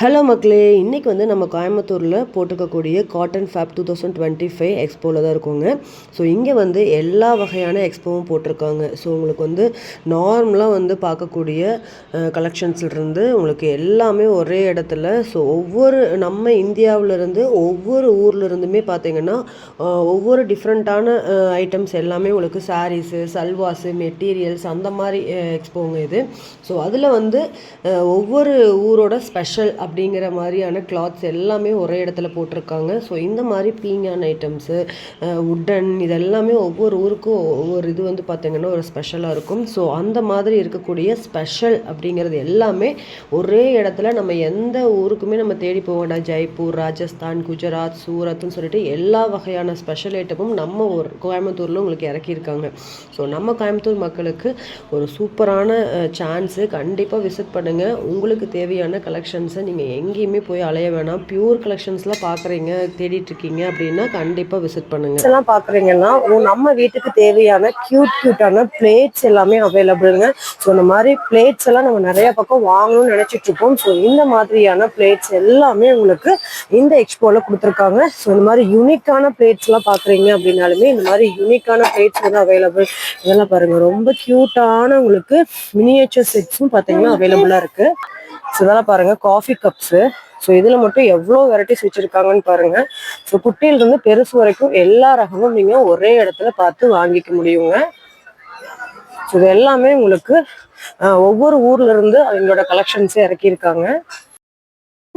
Hello மக்களே இன்றைக்கி வந்து நம்ம கோயம்புத்தூரில் போட்டிருக்கக்கூடிய cotton fab two thousand twenty five எக்ஸ்போவில் தான் இருக்கோங்க. ஸோ இங்கே வந்து எல்லா வகையான எக்ஸ்போவும் போட்டிருக்காங்க. ஸோ உங்களுக்கு வந்து நார்மலாக வந்து பார்க்கக்கூடிய கலெக்ஷன்ஸ்லேருந்து உங்களுக்கு எல்லாமே ஒரே இடத்துல. ஸோ ஒவ்வொரு நம்ம இந்தியாவிலேருந்து ஒவ்வொரு ஊர்லேருந்துமே பார்த்தீங்கன்னா ஒவ்வொரு டிஃப்ரெண்ட்டான ஐட்டம்ஸ் எல்லாமே உங்களுக்கு சாரீஸு சல்வாஸு மெட்டீரியல்ஸ் அந்த மாதிரி எக்ஸ்போங்க இது. ஸோ அதில் வந்து ஒவ்வொரு ஊரோட ஸ்பெஷல் அப்படிங்கிற மாதிரியான கிளாத்ஸ் எல்லாமே ஒரே இடத்துல போட்டிருக்காங்க. ஸோ இந்த மாதிரி பீங்கான் ஐட்டம்ஸு உட்டன் இதெல்லாமே ஒவ்வொரு ஊருக்கும் ஒவ்வொரு இது வந்து பார்த்திங்கன்னா ஒரு ஸ்பெஷலாக இருக்கும். ஸோ அந்த மாதிரி இருக்கக்கூடிய ஸ்பெஷல் அப்படிங்கிறது எல்லாமே ஒரே இடத்துல நம்ம எந்த ஊருக்குமே நம்ம தேடி போக வேண்டாம். ஜெய்ப்பூர் ராஜஸ்தான் குஜராத் சூரத்னு சொல்லிட்டு எல்லா வகையான ஸ்பெஷல் ஐட்டமும் நம்ம ஒரு கோயம்புத்தூரில் உங்களுக்கு இறக்கியிருக்காங்க. ஸோ நம்ம கோயம்புத்தூர் மக்களுக்கு ஒரு சூப்பரான சான்ஸு கண்டிப்பாக விசிட் பண்ணுங்கள் உங்களுக்கு தேவையான கலெக்ஷன்ஸை நீங்கள் எங்கேயுமே போய் அலைய வேணாம். பியூர் கலெக்ஷன்ஸ்லாம் பார்க்குறீங்க தேடிட்டு இருக்கீங்க அப்படின்னா கண்டிப்பாக விசிட் பண்ணுங்கள் இதெல்லாம் பாக்குறீங்கன்னா நம்ம வீட்டுக்கு தேவையான க்யூட் க்யூட்டான பிளேட்ஸ் எல்லாமே அவைலபிளுங்க ஸோ இந்த மாதிரி பிளேட்ஸ் எல்லாம் நம்ம நிறைய பக்கம் வாங்கணும்னு நினைச்சிட்டு ஸோ இந்த மாதிரியான பிளேட்ஸ் எல்லாமே உங்களுக்கு இந்த எக்ஸ்போவில் கொடுத்துருக்காங்க. ஸோ இந்த மாதிரி யூனிக்கான பிளேட்ஸ்லாம் பார்க்குறீங்க பாக்குறீங்க அப்படின்னாலுமே இந்த மாதிரி யூனிக்கான பிளேட்ஸ் வந்து அவைலபிள் இதெல்லாம் பாருங்க ரொம்ப க்யூட்டான உங்களுக்கு மினியேச்சர் செட்ஸும் பார்த்தீங்கன்னா அவைலபிளாக இருக்கு. ஸோ இதெல்லாம் பாருங்க காஃபி கப்ஸு ஸோ இதுல மட்டும் எவ்வளோ வெரைட்டிஸ் வச்சிருக்காங்கன்னு பாருங்க. ஸோ குட்டியிலிருந்து பெருசு வரைக்கும் எல்லா ரகமும் நீங்க ஒரே இடத்துல பார்த்து வாங்கிக்க முடியுங்க. ஸோ இது எல்லாமே உங்களுக்கு ஒவ்வொரு ஊர்ல இருந்து அவங்களோட கலெக்ஷன்ஸே இறக்கியிருக்காங்க.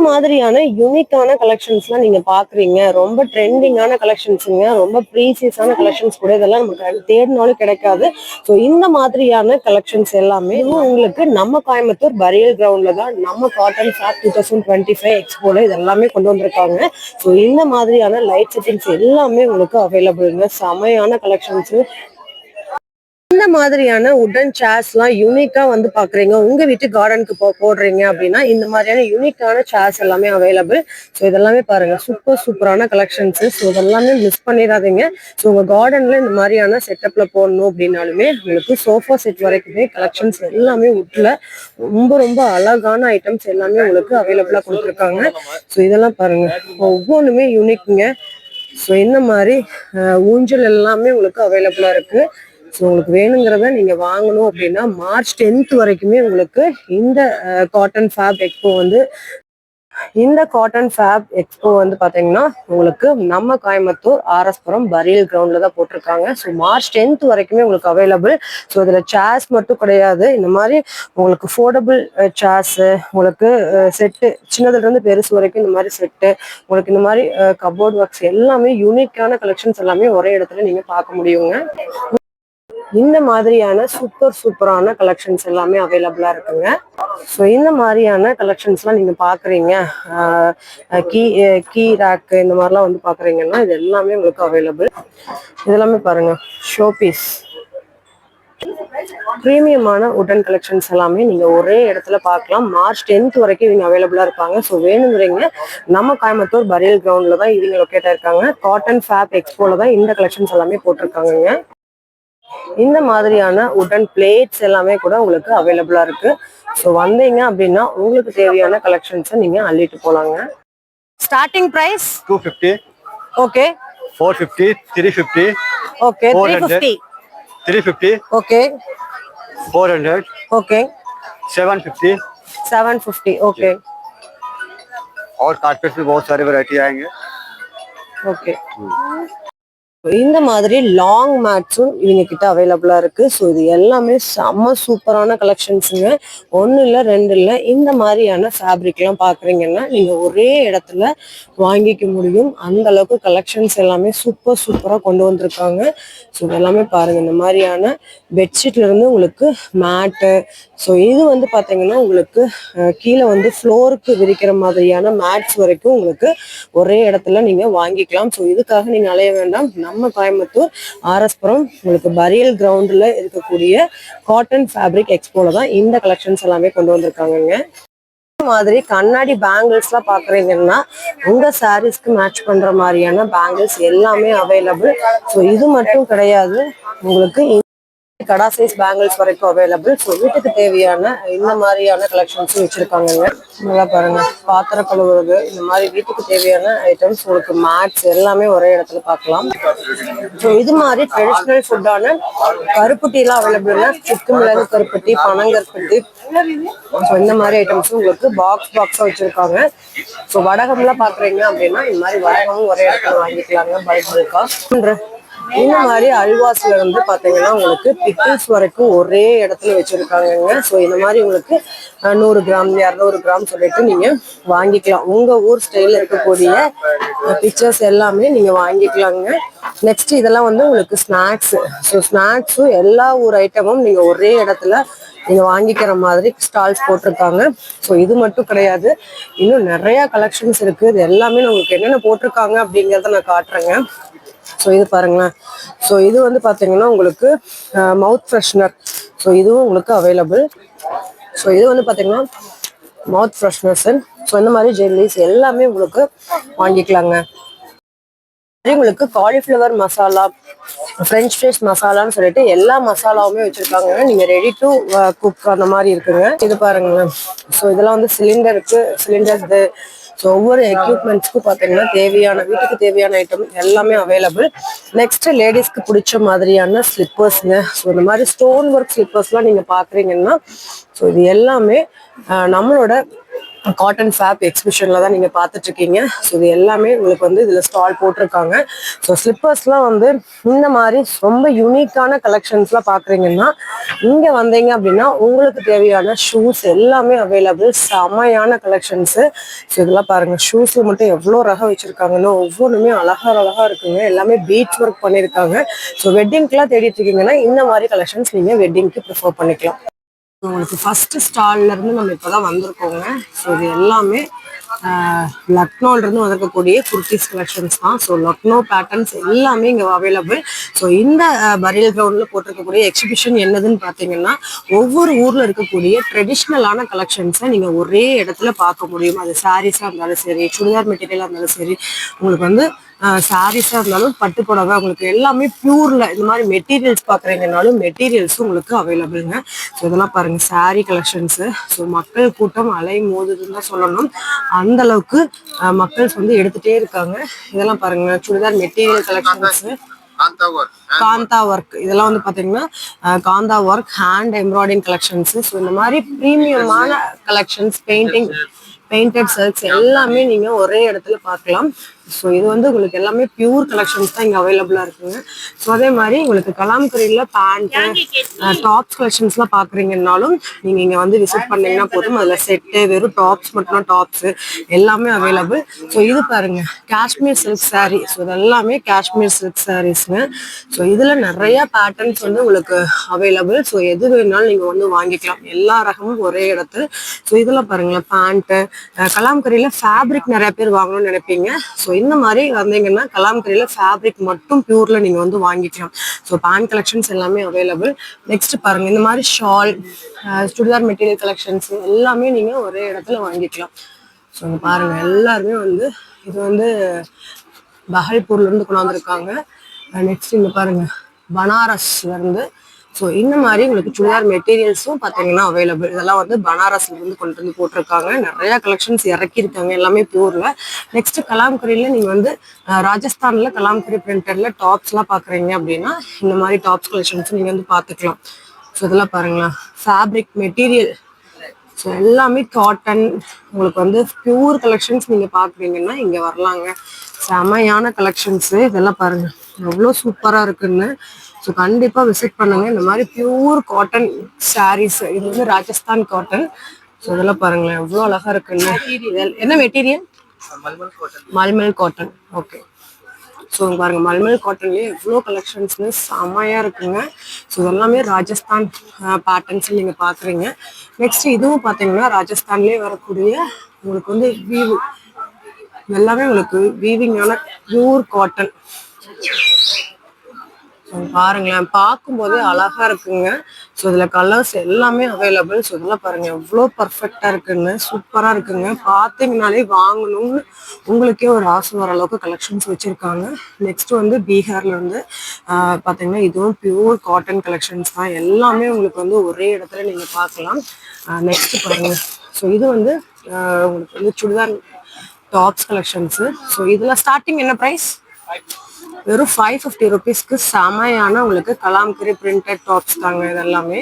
மாதிரியான யூனிக்கான கலெக்ஷன்ஸ்லாம் நீங்க பாக்குறீங்க. ரொம்ப ட்ரெண்டிங்கான கலெக்ஷன்ஸுங்க ரொம்ப ப்ரீசியஸான கலெக்ஷன்ஸ் கூட இதெல்லாம் நமக்கு தேடினாலும் கிடைக்காது. ஸோ இந்த மாதிரியான கலெக்ஷன்ஸ் எல்லாமே உங்களுக்கு நம்ம கோயம்புத்தூர் பரியல் கிரவுண்ட்ல தான் நம்ம cotton fab two thousand twenty five எக்ஸ்போல இது எல்லாமே கொண்டு வந்திருக்காங்க. ஸோ இந்த மாதிரியான லைட் செட்டிங்ஸ் எல்லாமே உங்களுக்கு அவைலபிள்ங்க செமையான கலெக்ஷன்ஸ் இந்த மாதிரியான உடன் சேர்ஸ்லாம் யூனிக்கா வந்து பாக்குறீங்க? உங்க வீட்டு கார்டனுக்கு போ போடுறீங்க அப்படின்னா இந்த மாதிரியான யூனிக்கான சேர்ஸ் எல்லாமே அவைலபிள் ஸோ இதெல்லாமே பாருங்க. சூப்பர் சூப்பரான கலெக்ஷன்ஸ் ஸோ இதெல்லாமே மிஸ் பண்ணிடாதீங்க. ஸோ உங்க கார்டன்ல இந்த மாதிரியான செட்டப்ல போடணும் அப்படின்னாலுமே உங்களுக்கு சோஃபா செட் வரைக்குமே கலெக்ஷன்ஸ் எல்லாமே உட்ல ரொம்ப ரொம்ப அழகான ஐட்டம்ஸ் எல்லாமே உங்களுக்கு அவைலபிளா கொடுத்துருக்காங்க. ஸோ இதெல்லாம் பாருங்க. ஒவ்வொன்றுமே யூனிக்குங்க ஸோ இந்த மாதிரி ஊஞ்சல் எல்லாமே உங்களுக்கு அவைலபிளா இருக்கு. ஸோ உங்களுக்கு வேணுங்கிறத நீங்க வாங்கணும் அப்படின்னா மார்ச் டென்த் வரைக்குமே உங்களுக்கு இந்த காட்டன் ஃபேப் எக்ஸ்போ வந்து இந்த காட்டன் ஃபேப் எக்ஸ்போ வந்து பார்த்தீங்கன்னா உங்களுக்கு நம்ம கோயம்புத்தூர் ஆர்எஸ்புரம் பரியல் கிரவுண்ட்ல தான் போட்டிருக்காங்க. ஸோ மார்ச் டென்த் வரைக்குமே உங்களுக்கு அவைலபிள் ஸோ இதில் சேர்ஸ் மட்டும் கிடையாது. இந்த மாதிரி உங்களுக்கு ஃபோர்டபுள் சேர்ஸு உங்களுக்கு செட்டு சின்னதுல இருந்து பெருசு வரைக்கும் இந்த மாதிரி செட்டு உங்களுக்கு இந்த மாதிரி கபோர்ட் ஒர்க்ஸ் எல்லாமே யூனிக்கான கலெக்ஷன்ஸ் எல்லாமே ஒரே இடத்துல நீங்க பார்க்க முடியுங்க. இந்த மாதிரியான சூப்பர் சூப்பரான கலெக்ஷன்ஸ் எல்லாமே அவைலபிளா இருக்குங்க. ஸோ இந்த மாதிரியான கலெக்ஷன்ஸ்லாம் நீங்க பாக்குறீங்க கீ கீ ராக்கு இந்த மாதிரிலாம் வந்து பாக்குறீங்கன்னா இது எல்லாமே உங்களுக்கு அவைலபிள் இதெல்லாமே பாருங்க ஷோ பீஸ் ப்ரீமியமான உடன் கலெக்ஷன்ஸ் எல்லாமே நீங்க ஒரே இடத்துல பார்க்கலாம் மார்ச் டென்த் வரைக்கும் இவங்க அவைலபிளா இருப்பாங்க. ஸோ வேணுங்கிறீங்க நம்ம கோயம்புத்தூர் பரியல் கிரவுண்ட்ல தான் இவங்க லொக்கேட் இருக்காங்க காட்டன் ஃபேப் எக்ஸ்போல தான் இந்த கலெக்ஷன்ஸ் எல்லாமே போட்டிருக்காங்கங்க. இந்த மாதிரியான உடன் பிளேட்ஸ் எல்லாமே கூட உங்களுக்கு அவைலபிளா இருக்கு ஸோ வந்தீங்க அப்படின்னா உங்களுக்கு தேவையான கலெக்ஷன்ஸை நீங்க அள்ளிட்டு போலாங்க starting price 250, okay 450, 350, okay three 400. Fifty 350, okay 400, okay 750 seven fifty okay और कारपेट में बहुत सारी वैरायटी आएंगे ஓகே இந்த மாதிரி லாங் மேட்ஸும் இவங்க கிட்ட அவைலபிளா இருக்கு. ஸோ இது எல்லாமே செம்ம சூப்பரான கலெக்ஷன்ஸுங்க ஒன்று இல்லை ரெண்டு இல்லை இந்த மாதிரியான ஃபேப்ரிக்லாம் பார்க்குறீங்கன்னா நீங்கள் ஒரே இடத்துல வாங்கிக்க முடியும். அந்த அளவுக்கு கலெக்ஷன்ஸ் எல்லாமே சூப்பர் சூப்பராக கொண்டு வந்திருக்காங்க. ஸோ இதெல்லாமே பாருங்கள் இந்த மாதிரியான பெட்ஷீட்லேருந்து உங்களுக்கு மேட்டு ஸோ இது வந்து பார்த்தீங்கன்னா உங்களுக்கு கீழே வந்து ஃப்ளோருக்கு விரிக்கிற மாதிரியான மேட்ஸ் வரைக்கும் உங்களுக்கு ஒரே இடத்துல நீங்கள் வாங்கிக்கலாம். ஸோ இதுக்காக நீங்கள் அலைய வேண்டாம். நம்ம கோயம்புத்தூர் ஆர்எஸ்புரம் உங்களுக்கு பரியல் கிரவுண்டில் இருக்கக்கூடிய காட்டன் ஃபேப்ரிக் எக்ஸ்போல தான் இந்த கலெக்ஷன்ஸ் எல்லாமே கொண்டு வந்திருக்காங்கங்க. இந்த மாதிரி கண்ணாடி பேங்கிள்ஸ்லாம் பார்க்குறீங்கன்னா உங்க சாரீஸ்க்கு மேட்ச் பண்ற மாதிரியான பேங்கிள்ஸ் எல்லாமே அவைலபிள் ஸோ இது மட்டும் கிடையாது. உங்களுக்கு கடா சைஸ் பேங்கிள்ஸ் வரைக்கும் அவைலபிள் ஸோ வீட்டுக்கு தேவையான இந்த மாதிரியான கலெக்ஷன்ஸும் வச்சிருக்காங்கங்க. நல்லா பாருங்க. பாத்திரம் கழுவுறது இந்த மாதிரி வீட்டுக்கு தேவையான ஐட்டம்ஸ் உங்களுக்கு மேட்ஸ் எல்லாமே ஒரே இடத்துல பார்க்கலாம். ஸோ இது மாதிரி ட்ரெடிஷ்னல் ஃபுட்டான கருப்பட்டிலாம் அவைலபிள்னா சுக்கு மிளகு கருப்பட்டி பனங்கருப்பட்டி ஸோ இந்த மாதிரி ஐட்டம்ஸும் உங்களுக்கு பாக்ஸ் பாக்ஸாக வச்சிருக்காங்க. ஸோ வடகம்லாம் பார்க்குறீங்க அப்படின்னா இந்த மாதிரி வடகமும் ஒரே இடத்துல வாங்கிக்கலாங்க. பல்க் பல்காக இந்த மாதிரி அல்வாஸ்ல இருந்து பாத்தீங்கன்னா உங்களுக்கு பிக்கிள்ஸ் வரைக்கும் ஒரே இடத்துல வச்சிருக்காங்கங்க. ஸோ இந்த மாதிரி உங்களுக்கு நூறு கிராம் இரநூறு கிராம் சொல்லிட்டு நீங்க வாங்கிக்கலாம். உங்க ஊர் ஸ்டைல இருக்கக்கூடிய பிக்சர்ஸ் எல்லாமே நீங்க வாங்கிக்கலாங்க. நெக்ஸ்ட் இதெல்லாம் வந்து உங்களுக்கு ஸ்நாக்ஸ் ஸோ ஸ்நாக்ஸும் எல்லா ஊர் ஐட்டமும் நீங்க ஒரே இடத்துல நீங்க வாங்கிக்கிற மாதிரி ஸ்டால்ஸ் போட்டிருக்காங்க. ஸோ இது மட்டும் கிடையாது. இன்னும் நிறைய கலெக்ஷன்ஸ் இருக்கு. இது எல்லாமே நான் உங்களுக்கு என்னென்ன போட்டிருக்காங்க அப்படிங்கறத நான் காட்டுறேங்க. ஸோ இது பாருங்களேன். ஸோ இது வந்து பார்த்தீங்கன்னா உங்களுக்கு மவுத் ஃப்ரெஷ்னர் ஸோ இதுவும் உங்களுக்கு அவைலபிள் ஸோ இது வந்து பார்த்தீங்கன்னா மவுத் ஃப்ரெஷ்னர்ஸ் ஸோ இந்த மாதிரி ஜெல்லிஸ் எல்லாமே உங்களுக்கு வாங்கிக்கலாங்க. அதே உங்களுக்கு காலிஃப்ளவர் மசாலா ஃப்ரெஞ்ச் ஃப்ரைஸ் மசாலான்னு சொல்லிட்டு எல்லா மசாலாவுமே வச்சுருக்காங்க. நீங்கள் ரெடி டு குக் அந்த மாதிரி இருக்குங்க. இது பாருங்களேன். ஸோ இதெல்லாம் வந்து சிலிண்டருக்கு சிலிண்டர் இது ஸோ ஒவ்வொரு எக்யூப்மெண்ட்ஸ்க்கும் பார்த்தீங்கன்னா தேவையான வீட்டுக்கு தேவையான ஐட்டம் எல்லாமே அவைலபிள் நெக்ஸ்ட் லேடிஸ்க்கு பிடிச்ச மாதிரியான ஸ்லிப்பர்ஸ்ங்க ஸோ இந்த மாதிரி ஸ்டோன் ஒர்க் ஸ்லிப்பர்ஸ்லாம் நீங்கள் பார்க்குறீங்கன்னா ஸோ இது எல்லாமே நம்மளோட காட்டன் ஃபேப் எக்ஸிபிஷனில் தான் நீங்கள் பார்த்துட்ருக்கீங்க. ஸோ இது எல்லாமே உங்களுக்கு வந்து இதில் ஸ்டால் போட்டிருக்காங்க. ஸோ ஸ்லிப்பர்ஸ்லாம் வந்து இந்த மாதிரி ரொம்ப யூனிக்கான கலெக்ஷன்ஸ்லாம் பார்க்குறீங்கன்னா இங்கே வந்தீங்க அப்படின்னா உங்களுக்கு தேவையான ஷூஸ் எல்லாமே அவைலபிள் செமையான கலெக்ஷன்ஸு ஸோ இதெல்லாம் பாருங்கள் ஷூஸில் மட்டும் எவ்வளோ ரகம் வச்சிருக்காங்கன்னா ஒவ்வொன்றுமே அழகா அழகாக இருக்குங்க. எல்லாமே பீச் ஒர்க் பண்ணியிருக்காங்க. ஸோ வெட்டிங்க்கெலாம் தேடிட்டு இருக்கீங்கன்னா இந்த மாதிரி கலெக்ஷன்ஸ் நீங்கள் வெட்டிங்க்கு ப்ரிஃபர் பண்ணிக்கலாம். உங்களுக்கு ஃபர்ஸ்ட் ஸ்டால்ல இருந்து நம்ம இப்பதான் வந்திருக்கோங்க. ஸோ இது எல்லாமே லக்னோல இருந்து வந்திருக்கக்கூடிய குர்த்திஸ் கலெக்ஷன்ஸ் தான். ஸோ லக்னோ பேட்டர்ன்ஸ் எல்லாமே இங்க அவைலபிள் ஸோ இந்த பரியல் கிரவுண்ட்ல போட்டிருக்கக்கூடிய எக்ஸிபிஷன் என்னதுன்னு பார்த்தீங்கன்னா ஒவ்வொரு ஊர்ல இருக்கக்கூடிய ட்ரெடிஷ்னலான கலெக்ஷன்ஸை நீங்க ஒரே இடத்துல பார்க்க முடியும். அது சாரீஸா இருந்தாலும் சரி சுடிதார் மெட்டீரியலா இருந்தாலும் சரி. உங்களுக்கு வந்து சாரீஸாக இருந்தாலும் பட்டு புடவை உங்களுக்கு எல்லாமே பியூர்ல இந்த மாதிரி மெட்டீரியல்ஸ் பார்க்குறீங்கனாலும் மெட்டீரியல்ஸ் உங்களுக்கு அவைலபிள்ங்க ஸோ இதெல்லாம் பாருங்க சாரீ கலெக்ஷன்ஸு ஸோ மக்கள் கூட்டம் அலை மோதுதுன்னு தான் சொல்லணும். அந்த அளவுக்கு மக்கள்ஸ் வந்து எடுத்துட்டே இருக்காங்க. இதெல்லாம் பாருங்க churidar material collections kantha work இதெல்லாம் வந்து பாத்தீங்கன்னா kantha work hand embroidering collections so இந்த மாதிரி ப்ரீமியமான கலெக்ஷன்ஸ் பெயிண்டிங் பெயிண்டட் சர்க்ஸ் எல்லாமே நீங்க ஒரே இடத்துல பார்க்கலாம். ஸோ இது வந்து உங்களுக்கு எல்லாமே பியூர் கலெக்ஷன்ஸ் தான் இங்க அவைலபிளா இருக்குங்க ஸோ அதே மாதிரி உங்களுக்கு கலாம்கரியில பேண்ட்டு டாப்ஸ் கலெக்ஷன்ஸ்லாம் பாக்குறீங்கன்னாலும் நீங்க இங்க வந்து விசிட் பண்ணீங்கன்னா போதும். அதுல செட்டு வெறும் டாப்ஸ் மட்டும் டாப்ஸ் எல்லாமே அவைலபிள் ஸோ இது பாருங்க காஷ்மீர் சில்க் saree. ஸோ இது எல்லாமே காஷ்மீர் சில்க் சாரீஸ்ங்க ஸோ இதுல நிறைய பேட்டர்ன்ஸ் வந்து உங்களுக்கு அவைலபிள் ஸோ எது வேணாலும் நீங்க வந்து வாங்கிக்கலாம். எல்லா ரகமும் ஒரே இடத்துல. ஸோ இதெல்லாம் பாருங்களேன் பேண்ட்டு கலாம்கரியில ஃபேப்ரிக் நிறைய பேர் வாங்கணும்னு நினைப்பீங்க. ஸோ இந்த மாதிரி வந்தீங்கன்னா கலாம்கரியில ஃபேப்ரிக் மட்டும் பியூர்ல நீங்க வந்து வாங்கிக்கலாம். ஸோ பேண்ட் கலெக்ஷன்ஸ் எல்லாமே அவைலபிள் நெக்ஸ்ட் பாருங்க இந்த மாதிரி ஷால் சுடிதார் மெட்டீரியல் கலெக்ஷன்ஸ் எல்லாமே நீங்க ஒரே இடத்துல வாங்கிக்கலாம். ஸோ பாருங்க எல்லாருமே வந்து இது வந்து பஹல்பூர்ல இருந்து கொண்டாந்துருக்காங்க நெக்ஸ்ட் இங்க பாருங்க பனாரஸ்ல இருந்து ஸோ இந்த மாதிரி உங்களுக்கு சுடிதார் மெட்டீரியல்ஸும் பார்த்தீங்கன்னா அவைலபிள் இதெல்லாம் வந்து பனாரஸ்ல இருந்து கொண்டு வந்து போட்டிருக்காங்க. நிறைய கலெக்ஷன்ஸ் இறக்கியிருக்காங்க. எல்லாமே பியூர்ல நெக்ஸ்ட் கலாம்கரியில் நீங்கள் வந்து ராஜஸ்தானில் ராஜஸ்தான்ல கலாம்கரி பிரிண்டர்ல டாப்ஸ்லாம் பார்க்குறீங்க அப்படின்னா இந்த மாதிரி டாப்ஸ் கலெக்ஷன்ஸ் நீங்கள் வந்து பார்த்துக்கலாம். ஸோ இதெல்லாம் பாருங்களேன் ஃபேப்ரிக் மெட்டீரியல் ஸோ எல்லாமே காட்டன் உங்களுக்கு வந்து பியூர் கலெக்ஷன்ஸ் நீங்கள் பார்க்குறீங்கன்னா இங்கே வரலாங்க. செமையான கலெக்ஷன்ஸு இதெல்லாம் பாருங்கள் எவ்வளோ சூப்பராக இருக்குன்னு. ஸோ கண்டிப்பா விசிட் பண்ணுங்க. இந்த மாதிரி பியூர் காட்டன் சாரீஸ் இது வந்து ராஜஸ்தான் காட்டன் ஸோ இதெல்லாம் பாருங்களேன். எவ்வளோ அழகா இருக்குன்னு என்ன material malmal cotton okay so பாருங்க. மல்மல் காட்டன்லேயே எவ்வளோ கலெக்ஷன்ஸ்னு செம்மையா இருக்குங்க. ஸோ இதெல்லாமே ராஜஸ்தான் பேட்டர்ன்ஸ் நீங்க பாக்குறீங்க. நெக்ஸ்ட் இதுவும் பார்த்தீங்கன்னா ராஜஸ்தான்லேயே வரக்கூடிய உங்களுக்கு வந்து வீவு எல்லாமே உங்களுக்கு வீவிங்கான பியூர் காட்டன் பாருங்களேன். பார்க்கும்போது அழகா இருக்குங்க. ஸோ இதில் கலர்ஸ் எல்லாமே அவைலபிள் ஸோ இதெல்லாம் பாருங்க. எவ்வளோ பர்ஃபெக்டா இருக்குன்னு சூப்பராக இருக்குங்க. பார்த்தீங்கனாலே வாங்கணும்னு உங்களுக்கே ஒரு ஆசை வர அளவுக்கு கலெக்ஷன்ஸ் வச்சுருக்காங்க. நெக்ஸ்ட் வந்து பீகார்ல இருந்து பாத்தீங்கன்னா இதுவும் பியூர் காட்டன் கலெக்ஷன்ஸ் தான். எல்லாமே உங்களுக்கு வந்து ஒரே இடத்துல நீங்கள் பார்க்கலாம். நெக்ஸ்ட் பாருங்க. ஸோ இது வந்து உங்களுக்கு வந்து சுடிதார் டாப்ஸ் கலெக்ஷன்ஸு ஸோ இதில் ஸ்டார்டிங் என்ன ப்ரைஸ் வெறும் ஃபைவ் ஃபிஃப்டி ருபீஸ்க்கு செமையான உங்களுக்கு கலாம்கரி பிரிண்டட் டாப்ஸ் தாங்க இது எல்லாமே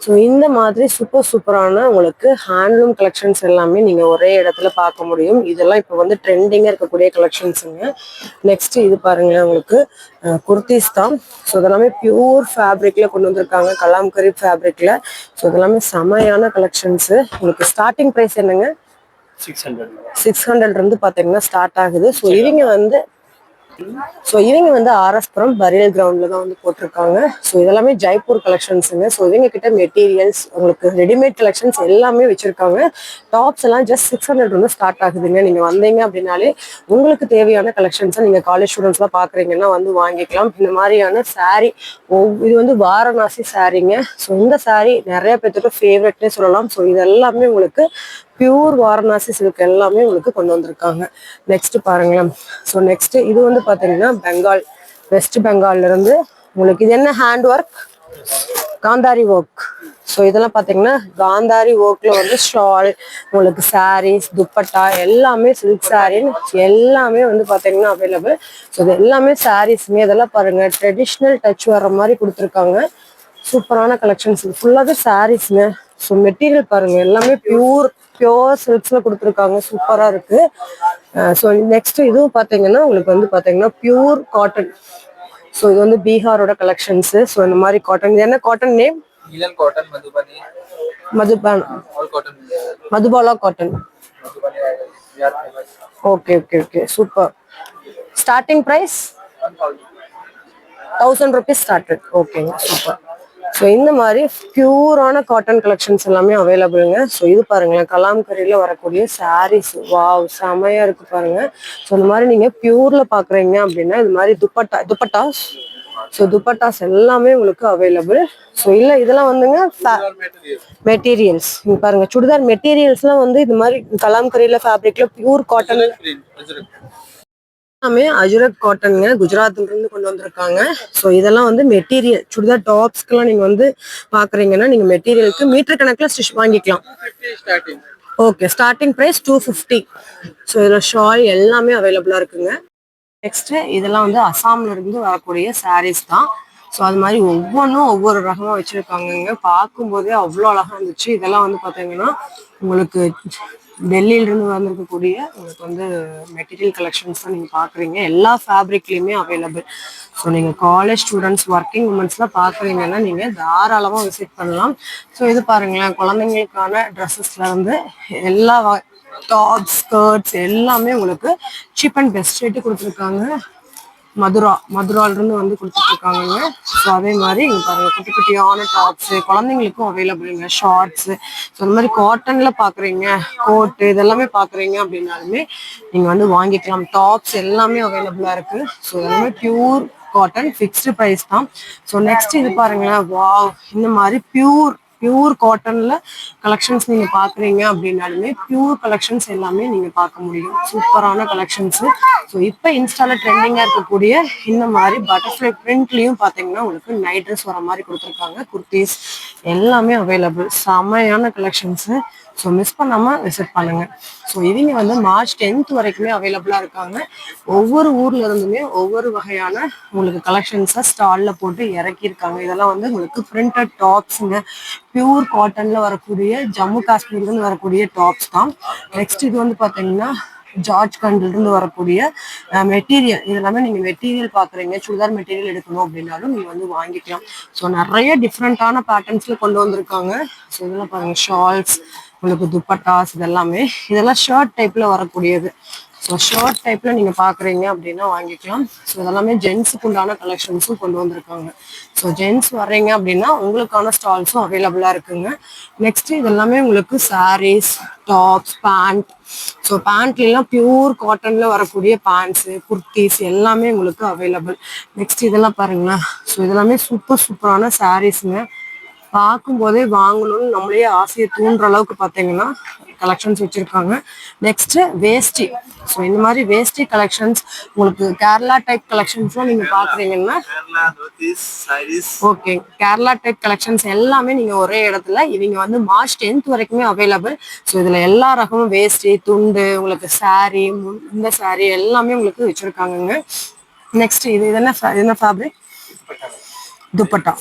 ஸோ இந்த மாதிரி சூப்பர் சூப்பரான உங்களுக்கு ஹேண்ட்லூம் கலெக்ஷன்ஸ் எல்லாமே நீங்கள் ஒரே இடத்துல பார்க்க முடியும். இதெல்லாம் இப்போ வந்து ட்ரெண்டிங்காக இருக்கக்கூடிய கலெக்ஷன்ஸுங்க நெக்ஸ்ட் இது பாருங்க உங்களுக்கு குர்த்திஸ் தான். ஸோ இதெல்லாமே பியூர் ஃபேப்ரிக்ல கொண்டு வந்திருக்காங்க. கலாம்கரி ஃபேப்ரிக்ல ஸோ இதெல்லாமே செமையான கலெக்ஷன்ஸு உங்களுக்கு ஸ்டார்டிங் ப்ரைஸ் என்னங்க? சிக்ஸ் ஹண்ட்ரட் சிக்ஸ் ஹண்ட்ரட் இருந்து பார்த்தீங்கன்னா ஸ்டார்ட் ஆகுது. ஸோ இவங்க வந்து ஸோ இவங்க வந்து ஆர்எஸ்புரம் பரியல் கிரவுண்டில் தான் வந்து போட்டிருக்காங்க. ஸோ இதெல்லாமே ஜெய்ப்பூர் கலெக்ஷன்ஸுங்க ஸோ இவங்க கிட்ட மெட்டீரியல்ஸ் உங்களுக்கு ரெடிமேட் கலெக்ஷன்ஸ் எல்லாமே வச்சுருக்காங்க. டாப்ஸ் எல்லாம் ஜஸ்ட் சிக்ஸ் ஹண்ட்ரட் வந்து ஸ்டார்ட் ஆகுதுங்க. நீங்கள் வந்தீங்க அப்படின்னாலே உங்களுக்கு தேவையான கலெக்ஷன்ஸை நீங்கள் காலேஜ் ஸ்டூடெண்ட்ஸ்லாம் பார்க்குறீங்கன்னா வந்து வாங்கிக்கலாம். இந்த மாதிரியான சாரீ இது வந்து வாரணாசி சாரீங்க ஸோ இந்த சாரீ நிறைய பேர்த்துக்கு ஃபேவரட்னே சொல்லலாம். ஸோ இது எல்லாமே உங்களுக்கு பியூர் வாரணாசி சில்க் எல்லாமே உங்களுக்கு கொண்டு வந்திருக்காங்க. நெக்ஸ்ட் பாருங்களேன். ஸோ நெக்ஸ்ட் இது வந்து பார்த்தீங்கன்னா பெங்கால் வெஸ்ட் பெங்கால்ல இருந்து உங்களுக்கு இது என்ன ஹேண்ட் ஒர்க் காந்தாரி ஒர்க் ஸோ இதெல்லாம் பார்த்தீங்கன்னா காந்தாரி ஒர்க்ல வந்து ஷால் உங்களுக்கு சாரீஸ் துப்பட்டா எல்லாமே சில்க் சாரின்னு எல்லாமே வந்து பார்த்தீங்கன்னா அவைலபிள் ஸோ இது எல்லாமே சாரீஸுங்க இதெல்லாம் பாருங்க. ட்ரெடிஷ்னல் டச் வர்ற மாதிரி கொடுத்துருக்காங்க. சூப்பரான கலெக்ஷன்ஸ் ஃபுல்லாகவே சாரீஸுங்க ஸோ மெட்டீரியல் பாருங்க எல்லாமே பியூர் பியோர் சில்க்ஸ்ல கொடுத்துருக்காங்க. சூப்பராக இருக்கு. ஸோ நெக்ஸ்ட் இதுவும் பார்த்தீங்கன்னா உங்களுக்கு வந்து பார்த்தீங்கன்னா பியூர் காட்டன் ஸோ இது வந்து பீகாரோட கலெக்ஷன்ஸு ஸோ இந்த மாதிரி காட்டன் என்ன cotton name cotton Madhuban. Madhubala cotton okay okay okay super starting price thousand rupees started ஓகேங்க சூப்பர் ஸோ இந்த மாதிரி பியூரான காட்டன் கலெக்ஷன்ஸ் எல்லாமே அவைலபிளுங்க ஸோ இது பாருங்களேன் கலாம்கரியில் வரக்கூடிய சாரீஸ் வாவ் செமையாக இருக்கு பாருங்க. ஸோ இந்த மாதிரி நீங்கள் பியூரில் பார்க்குறீங்க அப்படின்னா இது மாதிரி துப்பட்டா துப்பட்டாஸ். ஸோ துப்பட்டாஸ் எல்லாமே உங்களுக்கு அவைலபிள் ஸோ இல்லை இதெல்லாம் வந்துங்க மெட்டீரியல்ஸ் இங்க பாருங்க சுடிதார் மெட்டீரியல்ஸ்லாம் வந்து இது மாதிரி கலாம்கரியில் ஃபேப்ரிக்ல பியூர் காட்டன் எல்லாமே அஜுரக் காட்டனுங்க. குஜராத்லேருந்து கொண்டு வந்திருக்காங்க. ஸோ இதெல்லாம் வந்து மெட்டீரியல் சுடிதார் டாப்ஸ்க்கெல்லாம் நீங்கள் வந்து பார்க்குறீங்கன்னா நீங்கள் மெட்டீரியலுக்கு மீட்டர் கணக்கில் ஸ்டிச் வாங்கிக்கலாம். Okay starting price two fifty so இதில் ஷால் எல்லாமே அவைலபிளாக இருக்குங்க. நெக்ஸ்ட்டு இதெல்லாம் வந்து அசாம்ல வரக்கூடிய சாரீஸ் தான். ஸோ அது மாதிரி ஒவ்வொன்றும் ஒவ்வொரு ரகமாக வச்சுருக்காங்கங்க. பார்க்கும்போதே அவ்வளோ அழகாக இருந்துச்சு. இதெல்லாம் வந்து பார்த்தீங்கன்னா உங்களுக்கு டெல்லியிலிருந்து வந்திருக்கக்கூடிய உங்களுக்கு வந்து மெட்டீரியல் கலெக்ஷன்ஸ் தான் நீங்கள் பார்க்குறீங்க. எல்லா ஃபேப்ரிக்லேயுமே அவைலபிள் ஸோ நீங்கள் காலேஜ் ஸ்டூடெண்ட்ஸ் ஒர்க்கிங் உமன்ஸ்லாம் பார்க்குறீங்கன்னா நீங்கள் தாராளமாக விசிட் பண்ணலாம். ஸோ இது பாருங்களேன் குழந்தைங்களுக்கான ட்ரெஸ்ஸஸ்ல இருந்து எல்லா டாப்ஸ் ஸ்கர்ட்ஸ் எல்லாமே உங்களுக்கு சீப் அண்ட் பெஸ்ட் ரேட்டு கொடுத்துருக்காங்க. மதுரா மதுராலிருந்து வந்து கொடுத்துட்ருக்காங்கங்க. ஸோ அதே மாதிரி இங்கே பாருங்கள் குட்டி குட்டியான டாப்ஸு குழந்தைங்களுக்கும் அவைலபிளுங்க ஷார்ட்ஸு ஸோ அந்த மாதிரி காட்டனில் பார்க்குறீங்க கோட்டு இதெல்லாமே பார்க்குறீங்க அப்படின்னாலுமே நீங்கள் வந்து வாங்கிக்கலாம். டாப்ஸ் எல்லாமே அவைலபிளாக இருக்குது ஸோ எல்லாமே பியூர் காட்டன் ஃபிக்ஸ்டு ப்ரைஸ் தான். ஸோ நெக்ஸ்ட் இது பாருங்களேன். வாவ் இந்த மாதிரி பியூர் பியூர் காட்டன்ல கலெக்ஷன்ஸ் நீங்க பாக்குறீங்க அப்படின்னாலுமே பியூர் கலெக்ஷன்ஸ் எல்லாமே நீங்க பார்க்க முடியும். சூப்பரான கலெக்ஷன்ஸ் ஸோ இப்போ இன்ஸ்டால ட்ரெண்டிங்கா இருக்கக்கூடிய இந்த மாதிரி பட்டர்ஃப்ளை பிரிண்ட்லயும் பாத்தீங்கன்னா உங்களுக்கு நைட் ட்ரெஸ் வர மாதிரி கொடுத்துருக்காங்க. குர்த்திஸ் எல்லாமே அவைலபிள் செமையான கலெக்ஷன்ஸ் ஸோ மிஸ் பண்ணாம விசிட் பண்ணுங்க. ஸோ இவங்க வந்து மார்ச் டென்த் வரைக்குமே அவைலபிளா இருக்காங்க. ஒவ்வொரு ஊர்ல இருந்துமே ஒவ்வொரு வகையான உங்களுக்கு கலெக்ஷன்ஸை ஸ்டால்ல போட்டு இறக்கியிருக்காங்க. இதெல்லாம் வந்து உங்களுக்கு பிரிண்டட் டாப்ஸுங்க பியூர் காட்டன்ல வரக்கூடிய ஜம்மு காஷ்மீர்லேருந்து வரக்கூடிய டாப்ஸ் தான். நெக்ஸ்ட் இது வந்து பாத்தீங்கன்னா ஜார்ஜ் கண்ட்ல இருந்து வரக்கூடிய மெட்டீரியல் இதெல்லாமே நீங்கள் நீங்க மெட்டீரியல் பாக்குறீங்க சுடிதார் மெட்டீரியல் எடுக்கணும் அப்படின்னாலும் நீங்க வந்து வாங்கிக்கலாம். ஸோ நிறைய டிஃப்ரெண்டான பேட்டர்ன்ஸ்ல கொண்டு வந்திருக்காங்க. ஸோ இதெல்லாம் பாருங்க ஷால்ஸ் உங்களுக்கு துப்பட்டாஸ் இதெல்லாமே. இதெல்லாம் ஷர்ட் டைப்ல வரக்கூடியது. ஷர்ட் டைப்பில் நீங்கள் பார்க்குறீங்க அப்படின்னா வாங்கிக்கலாம். ஸோ இதெல்லாமே ஜென்ஸுக்கு உண்டான கலெக்ஷன்ஸும் கொண்டு வந்திருக்காங்க. ஸோ ஜென்ஸ் வர்றீங்க அப்படின்னா உங்களுக்கான ஸ்டால்ஸும் அவைலபிளாக இருக்குங்க. நெக்ஸ்ட் இதெல்லாமே உங்களுக்கு சாரீஸ் டாப்ஸ் பேண்ட் ஸோ பேண்ட்லாம் பியூர் காட்டனில் வரக்கூடிய பேண்ட்ஸு குர்த்திஸ் எல்லாமே உங்களுக்கு அவைலபிள் நெக்ஸ்ட் இதெல்லாம் பாருங்களேன். ஸோ இதெல்லாமே சூப்பர் சூப்பரான சாரீஸுங்க பார்க்கும்போதே வாங்கணும்னு நம்மளே ஆசையை தூண்டுற அளவுக்கு பார்த்தீங்கன்னா கலெக்ஷன்ஸ் வச்சிருக்காங்க. நெக்ஸ்ட் வேஷ்டி. ஸோ இந்த மாதிரி வேஷ்டி கலெக்ஷன்ஸ் உங்களுக்கு கேரளா டைப் கலெக்ஷன்ஸ்லாம் நீங்க பாக்குறீங்கன்னா Kerala, Dhotis, sarees. Okay Kerala type collections எல்லாமே நீங்க ஒரே இடத்துல இவங்க வந்து மார்ச் டென்த் வரைக்குமே அவைலபிள் ஸோ இதுல எல்லா ரகமும் வேஷ்டி துண்டு உங்களுக்கு மு- இந்த saree எல்லாமே உங்களுக்கு வச்சிருக்காங்கங்க. நெக்ஸ்ட் இது இது என்ன என்ன ஃபேப்ரிக் துப்பட்டா.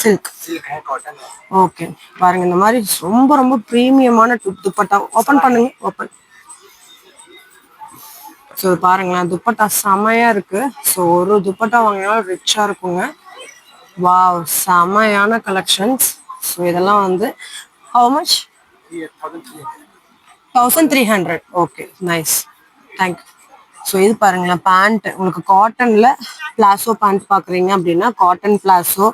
சில்க் ஓகே பாருங்க இந்த மாதிரி ரொம்ப ரொம்ப ப்ரீமியமான துப்பட்டா ஓப்பன் பண்ணுங்க ஓப்பன் ஸோ பாருங்களேன் துப்பட்டா செமையா இருக்கு. ஸோ ஒரு துப்பட்டா வாங்கினாலும் ரிச்சா இருக்குங்க. வா செமையான கலெக்ஷன்ஸ் ஸோ இதெல்லாம் வந்து how much thousand three hundred okay nice thank you so இது பாருங்களேன் பேண்ட் உங்களுக்கு காட்டனில் பிளாசோ பேண்ட் பார்க்குறீங்க அப்படின்னா காட்டன் பிளாசோ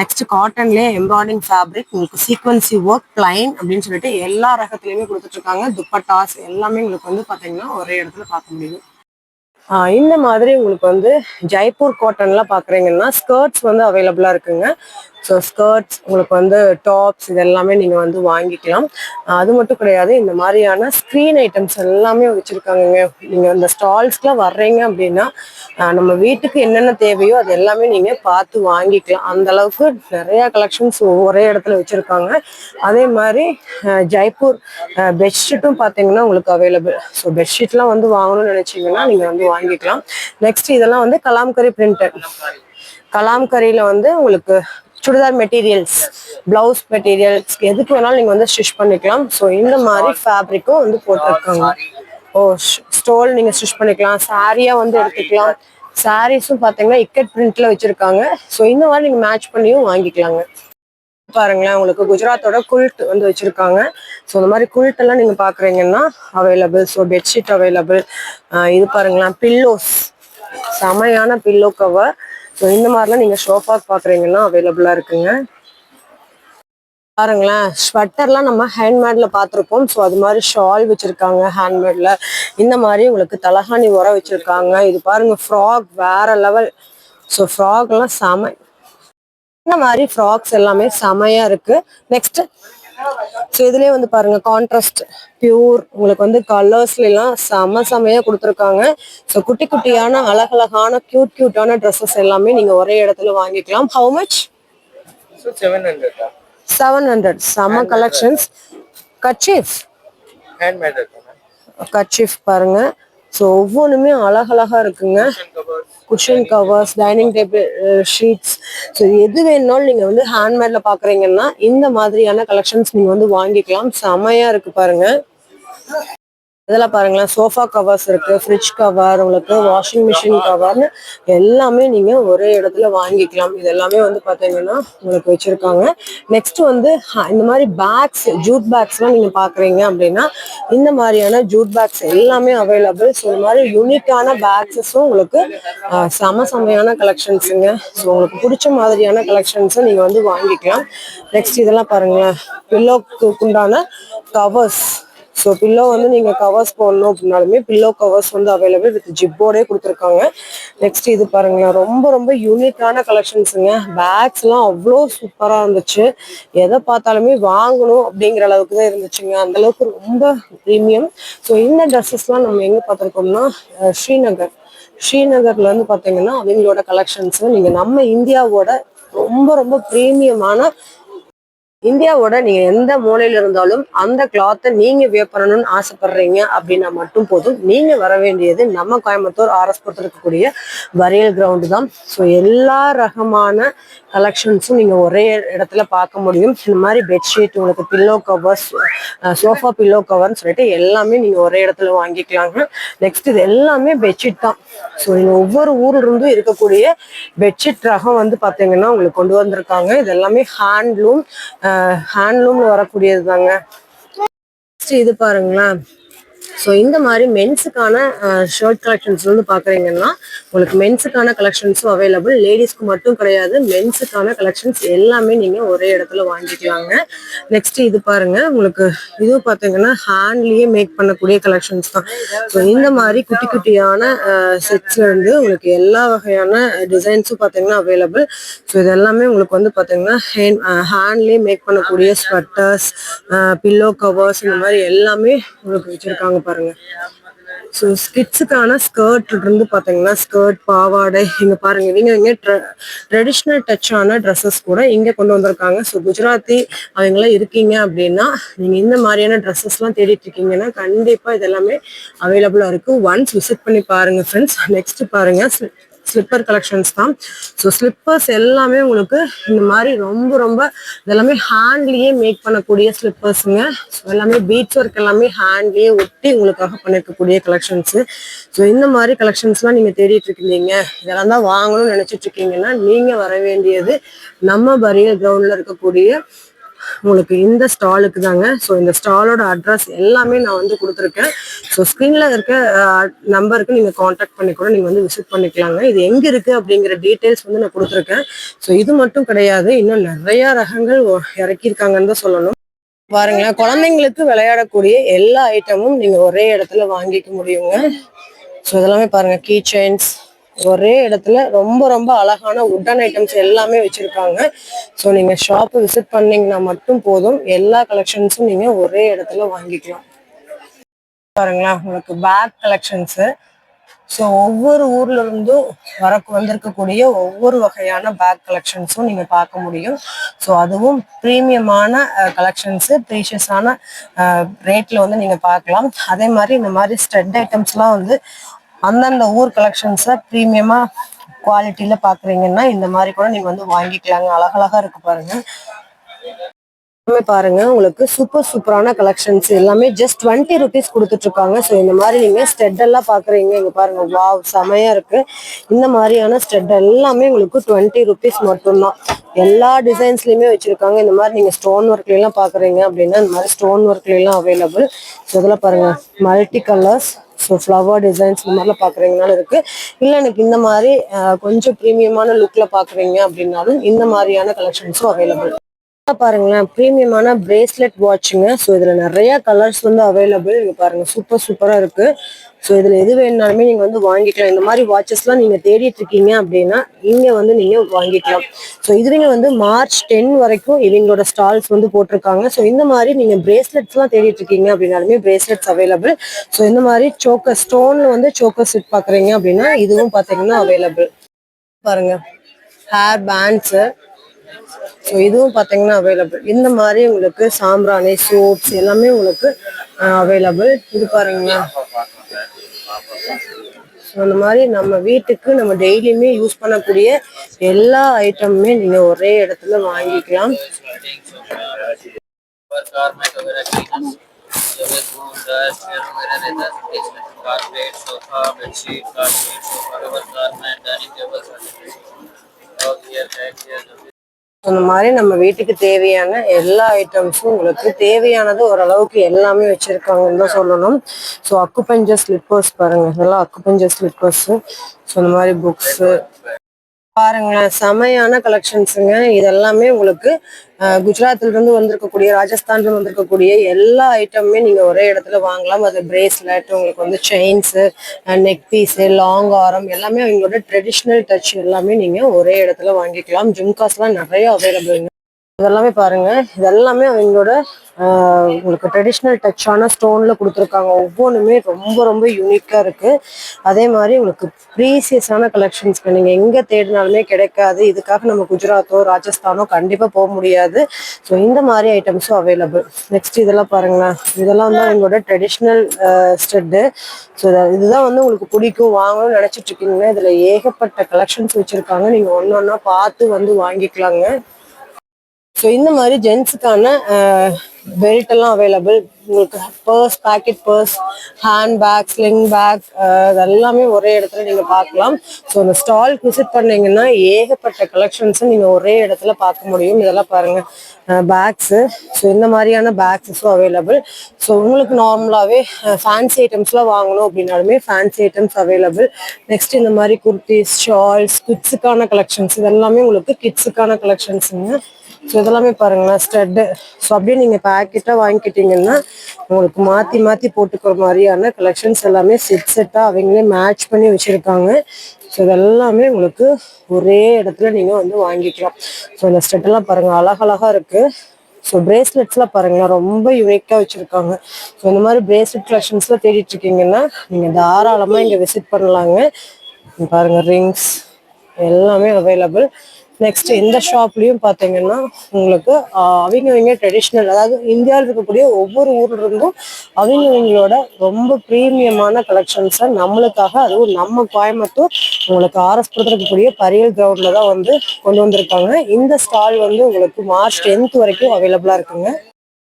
நெக்ஸ்ட் காட்டன்லேயே எம்ப்ராய்டிங் ஃபேப்ரிக் உங்களுக்கு சீக்வன்சி ஒர்க் பிளைன் அப்படின்னு சொல்லிட்டு எல்லா ரகத்துலையுமே கொடுத்துட்ருக்காங்க. துப்பட்டாஸ் எல்லாமே உங்களுக்கு வந்து பார்த்தீங்கன்னா ஒரே இடத்துல பார்க்க முடியும் இந்த மாதிரி உங்களுக்கு வந்து ஜெய்ப்பூர் காட்டன்லாம் பார்க்குறீங்கன்னா ஸ்கர்ட்ஸ் வந்து அவைலபிளாக இருக்குங்க. ஸோ ஸ்கர்ட்ஸ் உங்களுக்கு வந்து டாப்ஸ் இது எல்லாமே நீங்கள் வந்து வாங்கிக்கலாம். அது மட்டும் கிடையாது இந்த மாதிரியான ஸ்க்ரீன் ஐட்டம்ஸ் எல்லாமே வச்சுருக்காங்கங்க. நீங்கள் இந்த ஸ்டால்ஸ்க்குலாம் வர்றீங்க அப்படின்னா நம்ம வீட்டுக்கு என்னென்ன தேவையோ அது எல்லாமே நீங்கள் பார்த்து வாங்கிக்கலாம். அந்த அளவுக்கு நிறையா கலெக்ஷன்ஸ் ஒரே இடத்துல வச்சுருக்காங்க. அதே மாதிரி ஜெய்ப்பூர் பெட்ஷீட்டும் பார்த்தீங்கன்னா உங்களுக்கு அவைலபிள் ஸோ பெட்ஷீட்லாம் வந்து வாங்கணும்னு நினச்சிங்கன்னா நீங்கள் வந்து வாங்கிக்கலாம். நெக்ஸ்ட் இதெல்லாம் வந்து கலாம்கரி பிரிண்டட் கலாம்கரியில் வந்து உங்களுக்கு சுடிதார் மெட்டீரியல்ஸ் பிளவுஸ் மெட்டீரியல்ஸ் எதுக்கு வேணாலும் நீங்க வந்து ஸ்டிச் பண்ணிக்கலாம். ஸோ இந்த மாதிரி ஃபேப்ரிக்கும் வந்து போட்டிருக்காங்க. ஓ ஸ்டோல் நீங்க ஸ்டிச் பண்ணிக்கலாம். சாரியா வந்து எடுத்துக்கலாம். சாரீஸும் பாத்தீங்கன்னா இக்கட் பிரிண்ட்ல வச்சிருக்காங்க. ஸோ இந்த மாதிரி நீங்க மேட்ச் பண்ணியும் வாங்கிக்கலாங்க. பாருங்களேன் உங்களுக்கு குஜராத்தோட குல்ட் வந்து வச்சிருக்காங்க. ஸோ இந்த மாதிரி குல்ட் எல்லாம் நீங்க பாக்குறீங்கன்னா அவைலபிள் ஸோ பெட்ஷீட் அவைலபிள் இது பாருங்களேன் பில்லோஸ் செமையான பில்லோ கவர் ஸோ இந்த மாதிரிலாம் நீங்கள் ஷோஃபா பார்க்குறீங்கன்னா அவைலபிளாக இருக்குங்க. பாருங்களேன் ஸ்வெட்டர்லாம் நம்ம ஹேண்ட்மேடில் பார்த்துருப்போம் ஸோ அது மாதிரி ஷால் வச்சுருக்காங்க ஹேண்ட்மேடில் இந்த மாதிரி உங்களுக்கு தலகாணி உர வச்சிருக்காங்க. இது பாருங்க ஃப்ராக் வேற லெவல் ஸோ ஃப்ராக்லாம் செம இந்த மாதிரி ஃப்ராக்ஸ் எல்லாமே செமையாக இருக்கு. நெக்ஸ்ட்டு ஸோ இதுலேயே வந்து பாருங்க கான்ட்ராஸ்ட் பியூர் உங்களுக்கு வந்து கலர்ஸ்ல எல்லாம் செம செமையா கொடுத்துருக்காங்க. ஸோ குட்டி குட்டியான அழகழகான க்யூட் கியூட்டான ட்ரெஸ்ஸஸ் எல்லாமே நீங்கள் ஒரே இடத்துல வாங்கிக்கலாம். ஹவு மச் செவன் ஹண்ட்ரட் செம கலெக்ஷன்ஸ் கச்சீஃப் கச்சீஃப் பாருங்க. ஸோ ஒவ்வொன்றுமே அழகழகா இருக்குங்க. Cushion covers dining table sheets so எது வேணும்னாலும் நீங்கள் வந்து ஹேண்ட்மேட்ல பாக்குறீங்கன்னா இந்த மாதிரியான கலெக்ஷன்ஸ் நீங்கள் வந்து வாங்கிக்கலாம். செமையாக இருக்கு பாருங்க. இதெல்லாம் பாருங்களேன். சோஃபா கவர்ஸ் இருக்கு ஃப்ரிட்ஜ் கவர் உங்களுக்கு வாஷிங் மிஷின் கவர்னு எல்லாமே நீங்க ஒரே இடத்துல வாங்கிக்கலாம். இது எல்லாமே வந்து பாத்தீங்கன்னா உங்களுக்கு வச்சிருக்காங்க. நெக்ஸ்ட் வந்து இந்த மாதிரி பேக்ஸ் ஜூட் பேக்ஸ்லாம் நீங்க பாக்குறீங்க அப்படின்னா இந்த மாதிரியான ஜூட் பேக்ஸ் எல்லாமே அவைலபிள் ஸோ இந்த மாதிரி யூனிக்கான பேக்ஸஸும் உங்களுக்கு சம சமையான கலெக்ஷன்ஸுங்க ஸோ உங்களுக்கு பிடிச்ச மாதிரியான கலெக்ஷன்ஸை நீங்கள் வந்து வாங்கிக்கலாம். நெக்ஸ்ட் இதெல்லாம் பாருங்களேன். பில்லோக்கு உண்டான கவர்ஸ் ஸோ பில்லோ வந்து நீங்கள் கவர்ஸ் போடணும் அப்படின்னாலுமே பில்லோ கவர்ஸ் வந்து அவைலபிள் வித் ஜிப்போடே கொடுத்துருக்காங்க. நெக்ஸ்ட் இது பாருங்களேன். ரொம்ப ரொம்ப யூனிக்கான கலெக்ஷன்ஸுங்க பேக்ஸ்லாம் அவ்வளோ சூப்பராக இருந்துச்சு. எதை பார்த்தாலுமே வாங்கணும் அப்படிங்கிற அளவுக்கு தான் இருந்துச்சுங்க. அந்த அளவுக்கு ரொம்ப ப்ரீமியம் ஸோ இந்த ட்ரெஸ்ஸஸ்லாம் நம்ம எங்கே பார்த்துருக்கோம்னா ஸ்ரீநகர். ஸ்ரீநகர்ல இருந்து பார்த்தீங்கன்னா அவங்களோட கலெக்ஷன்ஸ் நீங்கள் நம்ம இந்தியாவோட ரொம்ப ரொம்ப ப்ரீமியமான இந்தியாவோட நீங்க எந்த மூலையில இருந்தாலும் அந்த கிளாத்தை நீங்க வியர் பண்ணணும்னு ஆசைப்படுறீங்க அப்படின்னா மட்டும் போதும். நீங்க வர வேண்டியது நம்ம கோயம்புத்தூர் ஆர்எஸ் இருக்கக்கூடிய வரையல் கிரவுண்டு தான். ஸோ எல்லா ரகமான கலெக்ஷன்ஸும் நீங்க ஒரே இடத்துல பார்க்க முடியும். இந்த மாதிரி பெட்ஷீட் உங்களுக்கு பில்லோ கவர்ஸ் சோஃபா பில்லோ கவர்னு சொல்லிட்டு எல்லாமே நீங்க ஒரே இடத்துல வாங்கிக்கலாங்க. நெக்ஸ்ட் இது எல்லாமே பெட்ஷீட் தான். ஸோ நீங்க ஒவ்வொரு ஊர்ல இருந்தும் இருக்கக்கூடிய பெட்ஷீட் ரகம் வந்து பாத்தீங்கன்னா உங்களுக்கு கொண்டு வந்திருக்காங்க. இது எல்லாமே ஹேண்ட்லூம் ஹேண்ட்லூம்ல வரக்கூடியது தாங்க இது பாருங்களேன். ஸோ இந்த மாதிரி மென்ஸுக்கான ஷர்ட் கலெக்ஷன்ஸ் வந்து பார்க்குறீங்கன்னா உங்களுக்கு மென்ஸுக்கான கலெக்ஷன்ஸும் அவைலபிள் லேடிஸ்க்கு மட்டும் கிடையாது மென்ஸுக்கான கலெக்ஷன்ஸ் எல்லாமே நீங்கள் ஒரே இடத்துல வாங்கிக்கலாங்க. நெக்ஸ்ட் இது பாருங்க உங்களுக்கு இதுவும் பார்த்தீங்கன்னா ஹேண்ட்லேயே மேக் பண்ணக்கூடிய கலெக்ஷன்ஸ் தான். ஸோ இந்த மாதிரி குட்டி குட்டியான செட்ஸ்லேருந்து உங்களுக்கு எல்லா வகையான டிசைன்ஸும் பார்த்தீங்கன்னா அவைலபிள் ஸோ இது எல்லாமே உங்களுக்கு வந்து பார்த்தீங்கன்னா ஹேண்ட் ஹேண்ட்லேயே மேக் பண்ணக்கூடிய ஸ்வெட்டர்ஸ் பில்லோ கவர்ஸ் இந்த மாதிரி எல்லாமே உங்களுக்கு வச்சுருக்காங்க பாருங்க. ஸோ ஸ்கிட்ஸுக்கான ஸ்கர்ட் இருந்து பார்த்தீங்கன்னா ஸ்கர்ட் பாவாடை இங்க பாருங்க. இவங்க இங்க ட்ரெடிஷ்னல் டச்சான ட்ரெஸ்ஸஸ் கூட இங்க கொண்டு வந்திருக்காங்க. ஸோ குஜராத்தி அவங்களாம் இருக்கீங்க அப்படின்னா நீங்க இந்த மாதிரியான ட்ரெஸ்ஸஸ்லாம் தேடிட்டு இருக்கீங்கன்னா கண்டிப்பா இதெல்லாமே அவைலபிளா இருக்கு. ஒன்ஸ் விசிட் பண்ணி பாருங்க ஃப்ரெண்ட்ஸ் நெக்ஸ்ட் பாருங்க. ஸ்லிப்பர் கலெக்ஷன்ஸ் தான். ஸோ ஸ்லிப்பர்ஸ் எல்லாமே உங்களுக்கு இந்த மாதிரி ரொம்ப ரொம்ப இதெல்லாமே ஹேண்ட்லேயே மேக் பண்ணக்கூடிய ஸ்லிப்பர்ஸுங்க ஸோ எல்லாமே பீச் ஒர்க் எல்லாமே ஹேண்ட்லேயே ஒட்டி உங்களுக்காக பண்ணிருக்கக்கூடிய கலெக்ஷன்ஸு ஸோ இந்த மாதிரி கலெக்ஷன்ஸ்லாம் நீங்கள் தேடிட்டு இருக்கீங்க. இதெல்லாம் தான் வாங்கணும்னு நினச்சிட்டு இருக்கீங்கன்னா நீங்கள் வர வேண்டியது நம்ம பரியல் கிரவுண்டில் இருக்கக்கூடிய உங்களுக்கு இந்த ஸ்டாலுக்கு தாங்க. ஸோ இந்த ஸ்டாலோட அட்ரஸ் எல்லாமே நான் வந்து கொடுத்துருக்கேன். ஸோ ஸ்க்ரீனில் இருக்க நம்பருக்கு நீங்கள் காண்டாக்ட் பண்ணி கூட நீங்கள் வந்து விசிட் பண்ணிக்கலாங்க. இது எங்கே இருக்குது அப்படிங்கிற டீட்டெயில்ஸ் வந்து நான் கொடுத்துருக்கேன். ஸோ இது மட்டும் கிடையாது. இன்னும் நிறையா ரகங்கள் இறக்கியிருக்காங்கன்னு தான் சொல்லணும். பாருங்களேன். குழந்தைங்களுக்கு விளையாடக்கூடிய எல்லா ஐட்டமும் நீங்கள் ஒரே இடத்துல வாங்கிக்க முடியுங்க. ஸோ இதெல்லாமே பாருங்க. கீ செயின்ஸ் ஒரே இடத்துல ரொம்ப ரொம்ப அழகான உட்டன் ஐட்டம்ஸ் எல்லாமே வச்சிருக்காங்க. ஸோ நீங்க ஷாப் விசிட் பண்ணீங்கன்னா மட்டும் போதும். எல்லா கலெக்ஷன்ஸும் நீங்க ஒரே இடத்துல வாங்கிக்கலாம். பாருங்களா உங்களுக்கு பேக் கலெக்ஷன்ஸு ஸோ ஒவ்வொரு ஊர்ல இருந்தும் வர வந்திருக்கக்கூடிய ஒவ்வொரு வகையான பேக் கலெக்ஷன்ஸும் நீங்க பார்க்க முடியும். ஸோ அதுவும் ப்ரீமியமான கலெக்ஷன்ஸு ப்ரீஷியஸான ரேட்ல வந்து நீங்க பார்க்கலாம். அதே மாதிரி இந்த மாதிரி ஸ்டெட் ஐட்டம்ஸ்லாம் வந்து அந்தந்த ஊர் கலெக்ஷன்ஸை ப்ரீமியமா குவாலிட்டியில் பாக்குறீங்கன்னா இந்த மாதிரி கூட நீங்க வந்து வாங்கிக்கலாங்க. அழகழகா இருக்கு பாருங்க. எல்லாமே பாருங்க. உங்களுக்கு சூப்பர் சூப்பரான கலெக்ஷன்ஸ் எல்லாமே ஜஸ்ட் டுவெண்ட்டி ருபீஸ் கொடுத்துட்டு இருக்காங்க. ஸோ இந்த மாதிரி நீங்க ஸ்டெட் எல்லாம் பாக்குறீங்க. இங்க பாருங்க. வா செமையா இருக்கு. இந்த மாதிரியான ஸ்டெட் எல்லாமே உங்களுக்கு டுவெண்ட்டி ருபீஸ் மட்டும்தான். எல்லா டிசைன்ஸ்லயுமே வச்சிருக்காங்க. இந்த மாதிரி நீங்க ஸ்டோன் ஒர்க்ல எல்லாம் பாக்குறீங்க அப்படின்னா இந்த மாதிரி ஸ்டோன் ஒர்க்ல எல்லாம் அவைலபிள் ஸோ இதெல்லாம் பாருங்க. Multi colours so flower designs இந்த மாதிரிலாம் பார்க்குறீங்கனாலும் இருக்குது இல்லை எனக்கு இந்த மாதிரி கொஞ்சம் ப்ரீமியமான லுக்கில் பார்க்குறீங்க அப்படின்னாலும் இந்த மாதிரியான கலெக்ஷன்ஸும் அவைலபிள் பாருங்களேன் ப்ரீமியமான பிரேஸ்லெட் வாட்சுங்க ஸோ இதில் நிறைய கலர்ஸ் வந்து அவைலபிள் இங்க பாருங்க சூப்பர் சூப்பராக இருக்கு. ஸோ இதில் எது வேணாலுமே நீங்கள் வந்து வாங்கிக்கலாம். இந்த மாதிரி வாட்சஸ்லாம் நீங்கள் தேடிட்டு இருக்கீங்க அப்படின்னா இங்கே வந்து நீங்கள் வாங்கிக்கலாம். ஸோ இதுவங்க வந்து மார்ச் டென் வரைக்கும் இவங்களோட ஸ்டால்ஸ் வந்து போட்டிருக்காங்க. ஸோ இந்த மாதிரி நீங்கள் பிரேஸ்லெட்ஸ்லாம் தேடிட்டு இருக்கீங்க அப்படின்னாலுமே பிரேஸ்லெட்ஸ் அவைலபிள் ஸோ இந்த மாதிரி சோக்கர் ஸ்டோனில் வந்து சோக்கர் செட் பார்க்குறீங்க அப்படின்னா இதுவும் பார்த்தீங்கன்னா அவைலபிள் பாருங்க ஹேர் பேண்ட்ஸு ஸோ இதுவும் பார்த்தீங்கன்னா அவைலபிள் இந்த மாதிரி உங்களுக்கு சாம்பிராணி சோப்ஸ் எல்லாமே உங்களுக்கு அவைலபிள் இது பாருங்களேன் ஸோ இந்த மாதிரி நம்ம வீட்டுக்கு நம்ம டெய்லியுமே யூஸ் பண்ணக்கூடிய எல்லா ஐட்டமுமே நீங்கள் ஒரே இடத்துல வாங்கிக்கலாம் पर कारपेट वगैरह क्लीनर्स जो भी धूल डस्ट एयर वगैरह रहता है बेसमेंट कारपेट सोफा बेडशीट அந்த மாதிரி நம்ம வீட்டுக்கு தேவையான எல்லா ஐட்டம்ஸும் உங்களுக்கு தேவையானது ஓரளவுக்கு எல்லாமே வச்சுருக்காங்கன்னு தான் சொல்லணும். ஸோ அக்குப்பஞ்ச ஸ்லிப்பர்ஸ் பாருங்கள் இதெல்லாம் அக்குப்பஞ்ச ஸ்லிப்பர்ஸு ஸோ இந்த மாதிரி புக்ஸு பாருங்களேன் செமையான கலெக்ஷன்ஸுங்க இதெல்லாமே உங்களுக்கு குஜராத்லேருந்து இருந்து வந்திருக்கக்கூடிய ராஜஸ்தான்லேருந்து வந்திருக்கக்கூடிய எல்லா ஐட்டமுமே நீங்கள் ஒரே இடத்துல வாங்கலாம். அது பிரேஸ்லெட் உங்களுக்கு வந்து செயின்ஸு நெக் பீஸு லாங் ஆரம் எல்லாமே அவங்களோட ட்ரெடிஷ்னல் டச் எல்லாமே நீங்கள் ஒரே இடத்துல வாங்கிக்கலாம். ஜும்காஸ்லாம் நிறைய அவைலபிள்ங்க இதெல்லாமே பாருங்க. இதெல்லாமே அவங்களோட உங்களுக்கு ட்ரெடிஷ்னல் டச்சான ஸ்டோன்ல கொடுத்துருக்காங்க. ஒவ்வொன்றுமே ரொம்ப ரொம்ப யூனிக்காக இருக்கு. அதே மாதிரி உங்களுக்கு ப்ரீசியஸான கலெக்ஷன்ஸ்க்கு நீங்கள் எங்கே தேடினாலுமே கிடைக்காது. இதுக்காக நம்ம குஜராத்தோ ராஜஸ்தானோ கண்டிப்பாக போக முடியாது. ஸோ இந்த மாதிரி ஐட்டம்ஸும் அவைலபிள் நெக்ஸ்ட் இதெல்லாம் பாருங்களேன். இதெல்லாம் தான் எங்களோட ட்ரெடிஷ்னல் ஸ்டெட்டு ஸோ இதுதான் வந்து உங்களுக்கு பிடிக்கும் வாங்கணும்னு நினைச்சிட்டு இருக்கீங்கன்னா ஏகப்பட்ட கலெக்ஷன்ஸ் வச்சுருக்காங்க. நீங்கள் ஒன்று ஒன்றா பார்த்து வந்து வாங்கிக்கலாங்க. ஸோ இந்த மாதிரி ஜென்ஸுக்கான பெல்ட் எல்லாம் அவைலபிள் உங்களுக்கு purse pocket purse hand bag sling bag எல்லாமே ஒரே இடத்துல நீங்க பார்க்கலாம். ஸோ இந்த ஸ்டால் விசிட் பண்ணீங்கன்னா ஏகப்பட்ட கலெக்ஷன்ஸ் நீங்க ஒரே இடத்துல பார்க்க முடியும். இதெல்லாம் பாருங்க. பேக்ஸு ஸோ இந்த மாதிரியான பேக்ஸஸும் அவைலபிள் ஸோ உங்களுக்கு நார்மலாகவே ஃபேன்சி ஐட்டம்ஸ்லாம் வாங்கணும் அப்படின்னாலுமே ஃபேன்சி ஐட்டம்ஸ் அவைலபிள் நெக்ஸ்ட் இந்த மாதிரி குர்த்திஸ் ஷால்ஸ் கிட்ஸுக்கான கலெக்ஷன்ஸ் இதெல்லாமே உங்களுக்கு கிட்ஸுக்கான கலெக்ஷன்ஸுங்க ஸோ இதெல்லாமே பாருங்களேன் ஸ்டெட்டு ஸோ அப்படியே நீங்கள் பேக்கெட்டாக வாங்கிக்கிட்டீங்கன்னா உங்களுக்கு மாற்றி மாற்றி போட்டுக்கிற மாதிரியான கலெக்ஷன்ஸ் எல்லாமே செட் செட்டாக அவங்களே மேட்ச் பண்ணி வச்சுருக்காங்க. ஸோ இதெல்லாமே உங்களுக்கு ஒரே இடத்துல நீங்கள் வந்து வாங்கிக்கலாம். ஸோ இந்த ஸ்டெட்டெல்லாம் பாருங்கள் அழகழகாக இருக்குது ஸோ பிரேஸ்லெட்ஸ்லாம் பாருங்களேன் ரொம்ப யூனிக்காக வச்சுருக்காங்க. ஸோ இந்த மாதிரி பிரேஸ்லெட் கலெக்ஷன்ஸ்லாம் தேடிட்டு இருக்கீங்கன்னா நீங்கள் தாராளமாக இங்கே விசிட் பண்ணலாங்க. பாருங்கள் ரிங்ஸ் எல்லாமே அவைலபிள் நெக்ஸ்ட் இந்த ஷாப்லயும் பாத்தீங்கன்னா உங்களுக்கு அவங்க அவங்க ட்ரெடிஷ்னல் அதாவது இந்தியாவில் இருக்கக்கூடிய ஒவ்வொரு ஊர்ல இருந்தும் அவங்கவங்களோட ரொம்ப ப்ரீமியமான கலெக்ஷன்ஸை நம்மளுக்காக அதுவும் நம்ம கோயம்புத்தூர் உங்களுக்கு ஆர்எஸ்புரத்தில் இருக்கக்கூடிய பரியல் கிரவுண்ட்ல தான் வந்து கொண்டு வந்திருக்காங்க. இந்த ஸ்டால் வந்து உங்களுக்கு மார்ச் டென்த் வரைக்கும் அவைலபிளா இருக்குங்க.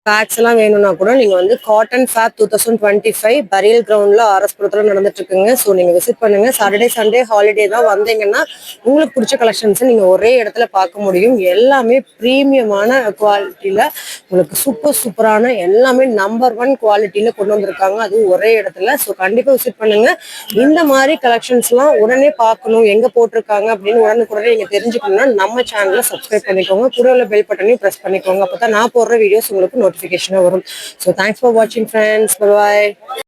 பேக்ஸ் எல்லாம் வேணும்னா கூட நீங்க வந்து cotton fab two thousand twenty five பரியல் கிரவுண்ட்ல ஆர்எஸ்புரத்தில் நடந்துட்டு இருக்குங்க ஸோ நீங்க விசிட் பண்ணுங்க. சாட்டர்டே சண்டே ஹாலிடே தான் வந்தீங்கன்னா உங்களுக்கு பிடிச்ச கலெக்ஷன்ஸ் நீங்க ஒரே இடத்துல பார்க்க முடியும். எல்லாமே ப்ரீமியமான குவாலிட்டியில உங்களுக்கு சூப்பர் சூப்பரான எல்லாமே நம்பர் ஒன் குவாலிட்டியில கொண்டு வந்திருக்காங்க. அதுவும் ஒரே இடத்துல. ஸோ கண்டிப்பா விசிட் பண்ணுங்க. இந்த மாதிரி கலெக்ஷன்ஸ்லாம் உடனே பார்க்கணும். எங்க போட்டிருக்காங்க அப்படின்னு உடனுக்குடனே நீங்க தெரிஞ்சுக்கணும்னா நம்ம சேனலை சப்ஸ்கிரைப் பண்ணிக்கோங்க. கூட உள்ள பெல் பட்டனையும் ப்ரெஸ் பண்ணிக்கோங்க. அப்பதான் நான் போடுற வீடியோஸ் உங்களுக்கு நோட்டிஃபிகேஷனாக வரும் ஸோ தேங்க்ஸ் ஃபார் வாட்சிங் ஃப்ரெண்ட்ஸ் பாய்